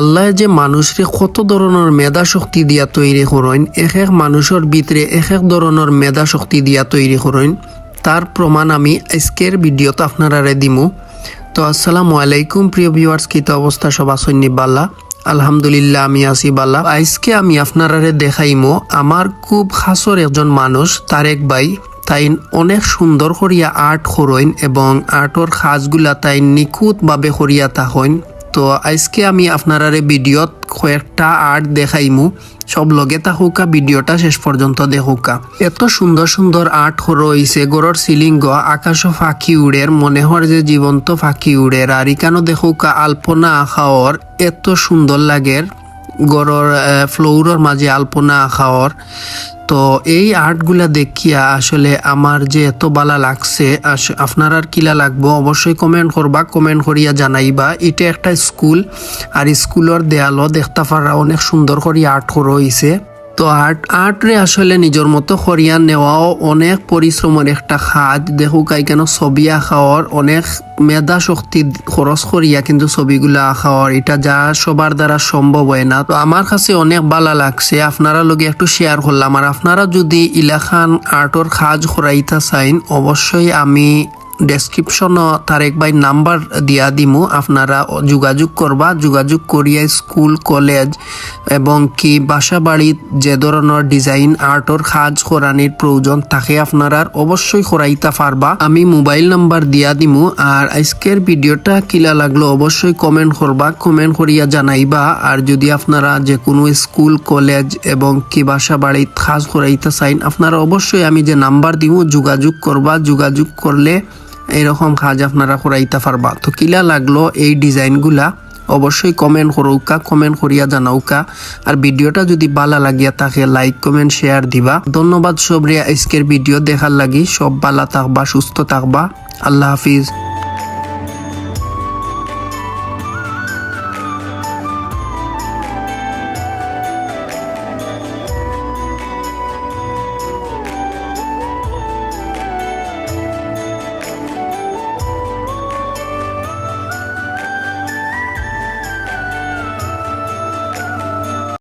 আল্লাহ যে মানুষরে কত ধরনের মেধা শক্তি দিয়া তৈরি করেন, এক এক মানুষের ভিতরে এক এক ধরনের মেধা শক্তি দিয়া তৈরি করেন, তার প্রমাণ আমি আজকের ভিডিওতে আপনারারে দিমু। তো আসসালামু আলাইকুম প্রিয় ভিউয়ার্স কি তো অবস্থা? সব আসন্নি বাল্লা আলহামদুলিল্লাহ, আমি আছি বাল্লা আজকে আমি আপনারারে দেখাইমো, আমার খুব খাসর একজন মানুষ তারেক ভাই। তাই অনেক সুন্দর করিয়া আর্ট করইন এবং আর্টর কাজগুলা তাই নিখুঁতভাবে করিয়া তাহইন তো আজকে আমি আপনারারে ভিডিওত কয়েকটা আর্ট দেখাইমু। সব লগে তাহুকা ভিডিওটা শেষ পর্যন্ত দেখুকা এত সুন্দর সুন্দর আর্ট রয়েছে গড়র সিলিঙ্গ আকাশ ফাঁকি উড়ের মনে হর যে জীবন্ত ফাঁকি উড়ের, আর ইকানো দেখুকা আলপনা আখাওর এত সুন্দর লাগের। গড়র ফ্লোরের মাঝে আলপনা খাওয়ার। তো এই আর্টগুলা দেখিয়া আসলে আমার যে এত বালা লাগছে আপনার আর কিলা লাগবো, অবশ্যই কমেন্ট করবা কমেন্ট করিয়া জানাইবা। এটা একটা স্কুল আর স্কুলের দেয়ালও দেখতে পারা অনেক সুন্দর করে আর্ট রয়েছে তো আর্ট, আর্টরে আসলে নিজের মতো করিয়া নেওয়াও অনেক পরিশ্রমের একটা খাত দেখো কাই কেন ছবি আঁকাওয়ার অনেক মেধা শক্তি খরচ করিয়া কিন্তু ছবিগুলা আঁকাওয়ার এটা যা সবার দ্বারা সম্ভব হয় না। তো আমার কাছে অনেক ভালো লাগছে, আপনারা লগে একটু শেয়ার করলাম। আর আপনারা যদি ইলাখান আর্টর কাজ করাইতা চাইন, অবশ্যই আমি ডেসক্রিপশনও তারেক ভাই নাম্বার দিয়া দিমু। আপনারা যোগাযোগ করবা। যোগাযোগ করিয়া স্কুল, কলেজ এবং কি বাসা বাড়িত যে ধরনের ডিজাইন আর্টর কাজ করানির প্রয়োজন তাকে আপনারা অবশ্যই করাইতা পারবা। আমি মোবাইল নাম্বার দিয়া দিমু। আর আজকের ভিডিওটা কিলা লাগল অবশ্যই কমেন্ট করবা। কমেন্ট করিয়া জানাইবা। আর যদি আপনারা যে কোনো স্কুল, কলেজ এবং কি বাসা বাড়িত কাজ করাইতে চাইন আপনারা অবশ্যই আমি যে নাম্বার দিব যোগাযোগ করবা। যোগাযোগ করলে এরকম কাজ আপনারা করাইতে পারবা। তো কিলা লাগল এই ডিজাইনগুলা? অবশ্যই কমেন্ট করৌকা কমেন্ট করিয়া জানাউকা। আর ভিডিওটা যদি ভালো লাগিয়া থাকে লাইক কমেন্ট শেয়ার দিবা। ধন্যবাদ সবরিয়া আজকের ভিডিও দেখার লাগি। সব ভালো থাকবা, সুস্থ থাকবা। আল্লাহ হাফিজ।